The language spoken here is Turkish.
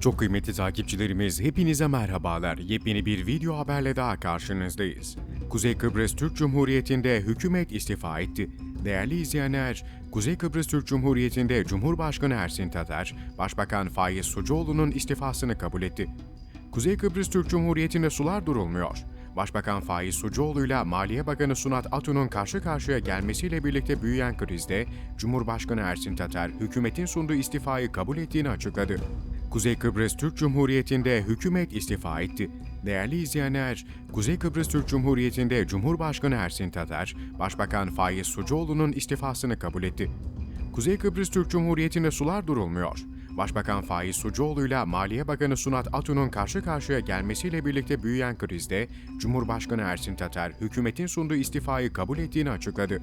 Çok kıymetli takipçilerimiz hepinize merhabalar. Yepyeni bir video haberle daha karşınızdayız. Kuzey Kıbrıs Türk Cumhuriyeti'nde hükümet istifa etti. Değerli izleyenler, Kuzey Kıbrıs Türk Cumhuriyeti'nde Cumhurbaşkanı Ersin Tatar, Başbakan Faiz Sucuoğlu'nun istifasını kabul etti. Kuzey Kıbrıs Türk Cumhuriyeti'nde sular durulmuyor. Başbakan Faiz Sucuoğlu ile Maliye Bakanı Sunat Atun'un karşı karşıya gelmesiyle birlikte büyüyen krizde Cumhurbaşkanı Ersin Tatar hükümetin sunduğu istifayı kabul ettiğini açıkladı. Kuzey Kıbrıs Türk Cumhuriyeti'nde hükümet istifa etti. Değerli izleyenler, Kuzey Kıbrıs Türk Cumhuriyeti'nde Cumhurbaşkanı Ersin Tatar, Başbakan Faiz Sucuoğlu'nun istifasını kabul etti. Kuzey Kıbrıs Türk Cumhuriyeti'nde sular durulmuyor. Başbakan Faiz Sucuoğlu ile Maliye Bakanı Sunat Atun'un karşı karşıya gelmesiyle birlikte büyüyen krizde Cumhurbaşkanı Ersin Tatar hükümetin sunduğu istifayı kabul ettiğini açıkladı.